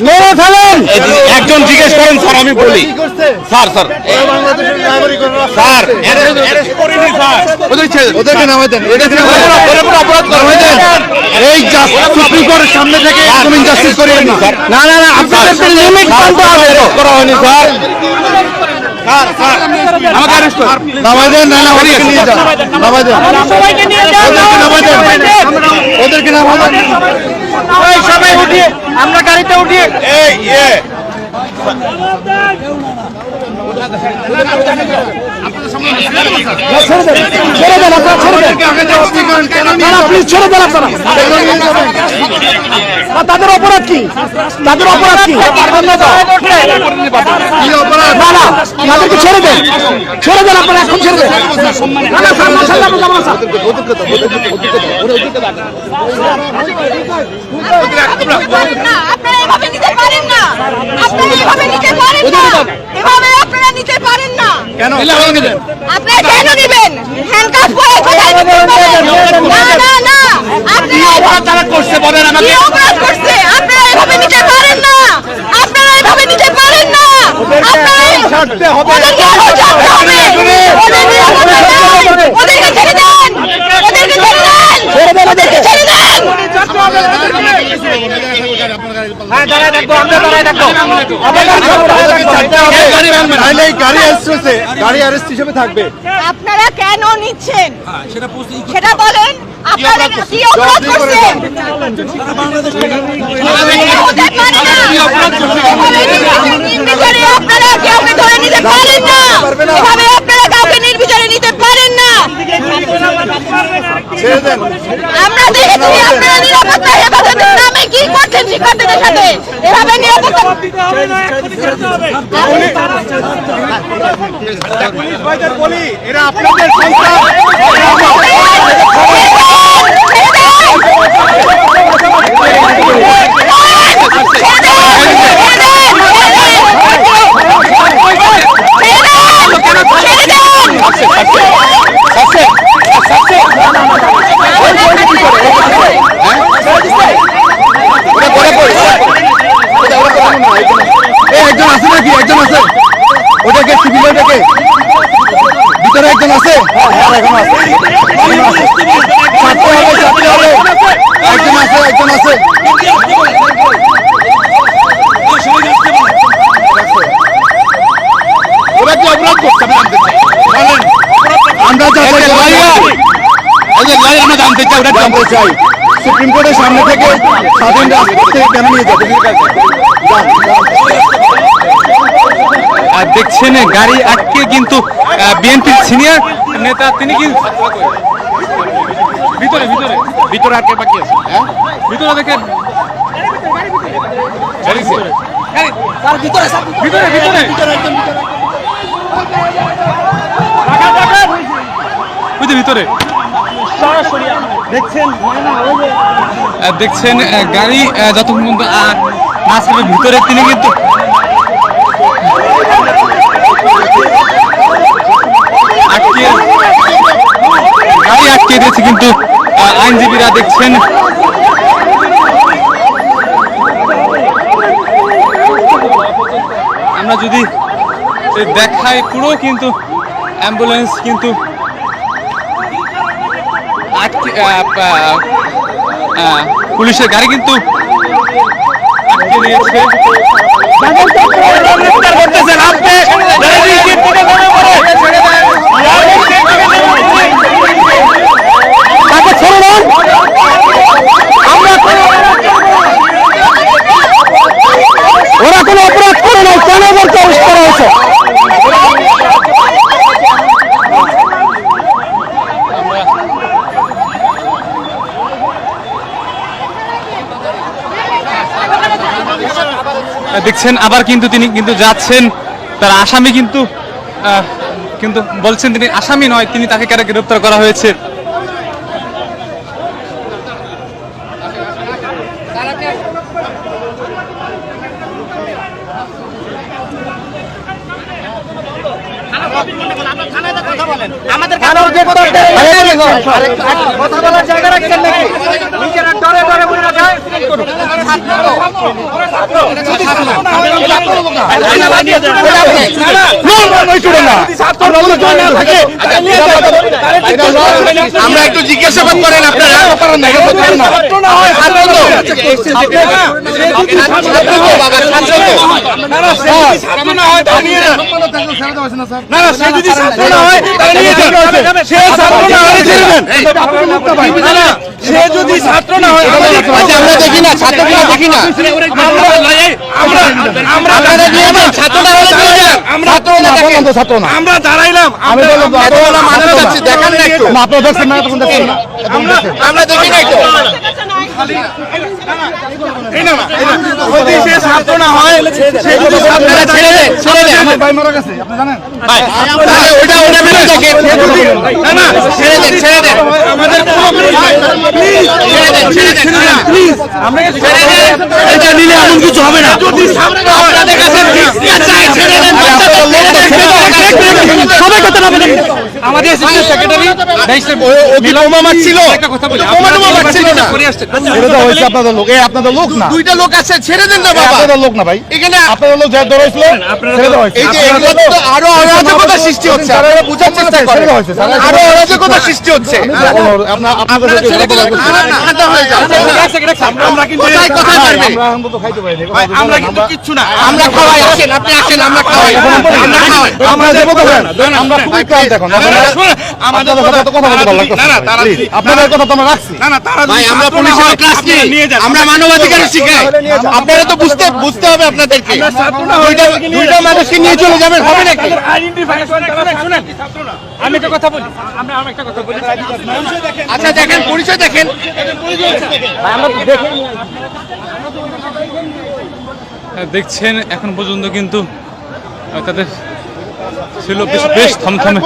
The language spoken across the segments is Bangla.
মেরে ফেলেন! একজন জিজ্ঞেস করেন স্যার আমি বলি। Sir sir. স্যার ওদেরকে নামাই দেন এই সুপ্রিম কোর্টের সামনে থেকে করিয়েন না না না আপনাদের লিমিট মানতে হবে। করা হয়নি স্যার। আমাকে নামাই দেন না নামাই দেন নামাই দেন। ওদেরকে নামাবেন সবাই উঠিয়ে আমরা গাড়িতে উঠিয়ে। এই তাদের অপরাধ কি তাদের অপরাধ কি তাদেরকে ছেড়ে দেন ছেড়ে দেন আপনারা এখন ছেড়ে দেন না। আপনারা এভাবে নিতে পারেন না এভাবে আপনারা নিতে পারেন না কেন আপনারা কেন নেবেন হ্যান্ডকাফ পরে কোথায় নিতে না না না আপনারা অপরাধ তারা করছে বলেন কি অপরাধ করছে আপনারা এভাবে নিতে পারেন না আপনারা এভাবে নিতে পারেন না আপনারা ছাড়তে হবে। ওদেরকে ছাড়তে হবে। ওদেরকে ছেড়ে দেন ওদেরকে ছেড়ে দেন ছেড়ে দেন ওদেরকে। আপনারা কেন নিচ্ছেন সেটা বলেন আপনারা কি অপরাধ করছেন হতে পারে না। এভাবে নির্বিচারে আপনারা কাউকে ধরে নিতে পারেন না এভাবে আপনারা কাউকে নির্বিচারে নিতে পারেন না ছেড়ে দেন আমরা দেখেছি আপনারা নিরাপত্তা হেফাজতের নামে কি করছেন শিক্ষার্থীদের সাথে এভাবে নিরাপত্তা বলি এরা আপনাদের সন্তান এই একজন আছে নাকি একজন আছে ওটাকে সিভিল ওটাকে ভিতরে একজন আছে হ্যাঁ এখন আছে এখনও আছে। ছাড়তে হবে ছাড়তে হবে একজন আছে একজন আছে ওরা কি অপরাধ করছে আমি জানতে চাই বলেন আমরা যাচাই করব। এদের লাই আমরা জানতে চাই সুপ্রিম কোর্টের সামনে থেকে স্বাধীন থেকে কেন নিয়ে যাবে? দেখছেন গাড়ি আটকে কিন্তু বিএনপির সিনিয়র নেতা তিনি কিন্তু ভিতরে ভিতরে। ভিতরে আর কে বাকি আছে। হ্যাঁ? ভিতরে দেখেন। ছেড়েছে ভিতরে। ভিতরে ওই যে ভিতরে। আহ, দেখছেন? গাড়ি যতক্ষণ ছাড়বে ভিতরে, তিনি কিন্তু আটকে গাড়ি আটকে দিয়েছে কিন্তু আইনজীবীরা দেখছেন। আমরা যদি এ দেখাই পুরো কিন্তু অ্যাম্বুলেন্স কিন্তু পুলিশের গাড়ি কিন্তু করতেছেন আপনি রাজনীতির থেকে মনে পড়ে রাজনীতির থেকে মনে পড়ে তাকে ছেড়ে দেন আমরা ওরা কোনো অপরাধ করে নাই কেন ওদেরকে অ্যারেস্ট করা হয়েছে আহ, দেখছেন আবার কিন্তু তিনি কিন্তু যাচ্ছেন তার আসামি কিন্তু আহ, কিন্তু বলছেন তিনি আসামি নয় তিনি তাকে কেন গ্রেপ্তার করা হয়েছে আমাদের কথা বলার জায়গা রাখছেন নাকি নিজেরা ডরে ডরে বলে রাখায় আমরা একটু জিজ্ঞাসাবাদ করেন আপনারা সে যদি ছাত্র না। হয় আমরা দেখি না ছাত্রগুলো দেখি না। আমরা আমরা আপনারা নিয়ে যান ছাত্ররা হলে নিয়ে যান আমরা ছাত্র না দাঁড়াইলাম আমি বললাম না একটু। না আপনারা দেখছেন না তখন দেখছেন না। দেখি না একটু। এটা নিলে এমন কিছু হবে না। যদি আপনাদের কাছে ছেড়ে দেন সবাই কথা না বলেন আমাদের অ্যাসিস্ট্যান্ট সেক্রেটারি বোমা মারছিল বোমা টোমা মারছিল না এটা তো হয়েছে আপনাদের লোক এই আপনাদের লোক না দুইটা লোক আছে ছেড়ে দেন না বাবা আপনাদের লোক না ভাই এখানে আপনাদের লোক যা ছেড়ে দেওয়া এই যে এগুলো তো আরও অরাজকতা সৃষ্টি হচ্ছে আপনারা বুঝার চেষ্টা করেন আরও অরাজকতা সৃষ্টি হচ্ছে আপনার আপনাদের হয়ে আমরা কিন্তু কোথায় কোথায় পারবে আমরা কিন্তু কিচ্ছু না আমরা খাওয়াই আসেন আপনি আসেন আমরা খাওয়াই আমরা খাওয়াই আমরা দেবো আমরা খুবই ক্লান্ত এখন আমাদের আপনাদের কথা বলতে ভালো না না তারা আপনাদের কথা তো আমরা রাখছি। না না তারা ভাই আমরা পুলিশের ক্লাস আপনারা নিই নিয়ে যান। আমরা মানবাধিকার শিখাই। আপনারা তো বুঝতে বুঝতে হবে আপনাদেরকে। দুইটা দুইটা মানুষকে নিয়ে চলে যাবেন হবে নাকি? আমি একটা কথা বলি। আমি আমি একটা কথা বলি। আচ্ছা দেখেন পরিচয় দেখেন। দেখছেন এখন পর্যন্ত কিন্তু তাদের ছিল বেশ বেশ থমথমে।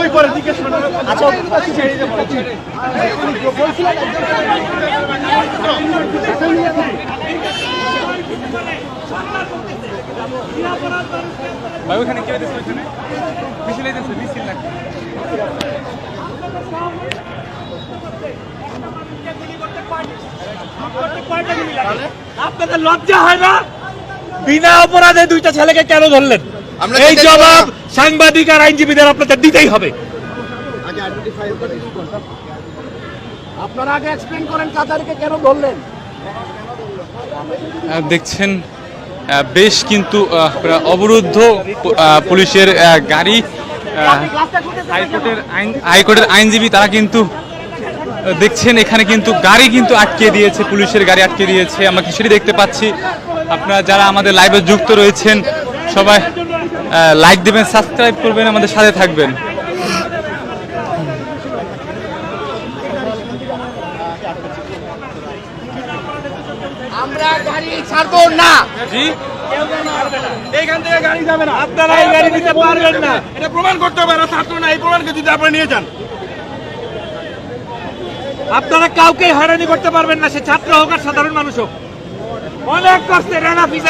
ওখানে কি হইতেছে ওইখানে? মিছিল হইতেছে মিছিল নাকি? আপনাদের লজ্জা হয় না? বিনা অপরাধে দুইটা ছেলেকে কেন ধরলেন? এই জবাব। সাংবাদিক আর আইনজীবীদের আপনাদের দিতেই হবে। দেখছেন বেশ কিন্তু অবরুদ্ধ পুলিশের গাড়ি হাইকোর্টের আইন হাইকোর্টের আইনজীবী তারা কিন্তু দেখছেন এখানে কিন্তু গাড়ি কিন্তু আটকে দিয়েছে পুলিশের গাড়ি আটকে দিয়েছে। আমরা সেটি দেখতে পাচ্ছি? আপনারা যারা আমাদের লাইভে যুক্ত রয়েছেন সবাই লাইক দেবেন সাবস্ক্রাইব করবেন আমাদের সাথে থাকবেন। আমরা গাড়ি ছাড়বো না। জি? এইখান থেকে গাড়ি যাবে না। আপনারা এই গাড়ি নিতে পারবেন না। এটা প্রমাণ করতে হবে না ছাত্র না। এই প্রমাণকে যদি আপনারা নিয়ে যান। আপনারা কাউকে হয়রানি করতে পারবেন না। সে ছাত্র হোক আর সাধারণ মানুষ হোক। অনেক কষ্টে রানা ফিজ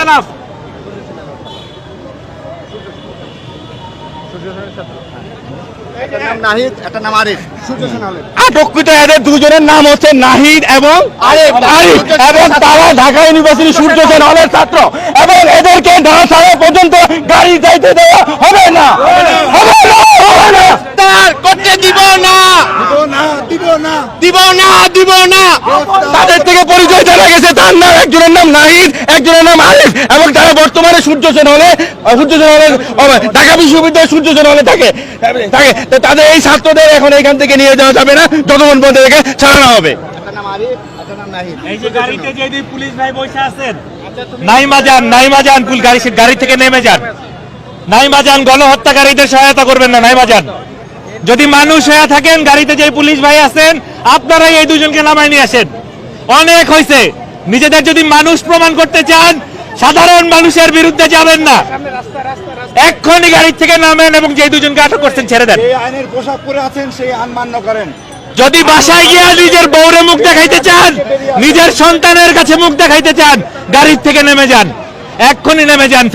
আটককৃত এদের দুজনের নাম হচ্ছে নাহিদ এবং এবং তারা ঢাকা ইউনিভার্সিটি সূর্য সেন হলের ছাত্র। এবং এদেরকে না ছাড়া পর্যন্ত গাড়ি যাইতে দেওয়া হবে না। হবে না। হবে না। তার করতে দিব না দিব না দিব না। তাদের থেকে পরিচয় জানা গেছে তার নাম একজনের নাম নাহিদ একজনের নাম আরিফ এবং তারা বর্তমানে সূর্য সেন হলে সূর্য সেন হলে ঢাকা বিশ্ববিদ্যালয় সূর্য সেন হলে থাকে। থাকে। তাদের এই ছাত্রদের এখন এখান থেকে নিয়ে যাওয়া যাবে না যতক্ষণ পর্যন্ত এদেরকে ছাড়ানো হবে। এই যে গাড়িতে যে পুলিশ ভাই বসে আছেন নাইমা যান নাইমা যান গাড়ি গাড়ি থেকে নেমে যান। নাইমা যান গণহত্যাকারীদের সহায়তা করবেন না নাইমা যান। যদি মানুষ হয়ে থাকেন গাড়িতে যে পুলিশ ভাই আছেন আপনারাই এই দুজনকে নামায় নিয়ে আসেন। অনেক হয়েছে নিজেদের যদি মানুষ প্রমাণ করতে চান সাধারণ মানুষের বিরুদ্ধে যাবেন না। এক্ষুনি গাড়ি থেকে নামেন এবং যে দুজনকে আটক করছেন ছেড়ে দেন। আইনের পোশাক পরে আছেন সেই আইন মান্য করেন। যদি বাসায় গিয়া নিজের বউরে মুখ দেখাইতে চান নিজের সন্তানের কাছে মুখ দেখাইতে চান গাড়ির থেকে নেমে যান। এক্ষুনি নেমে যান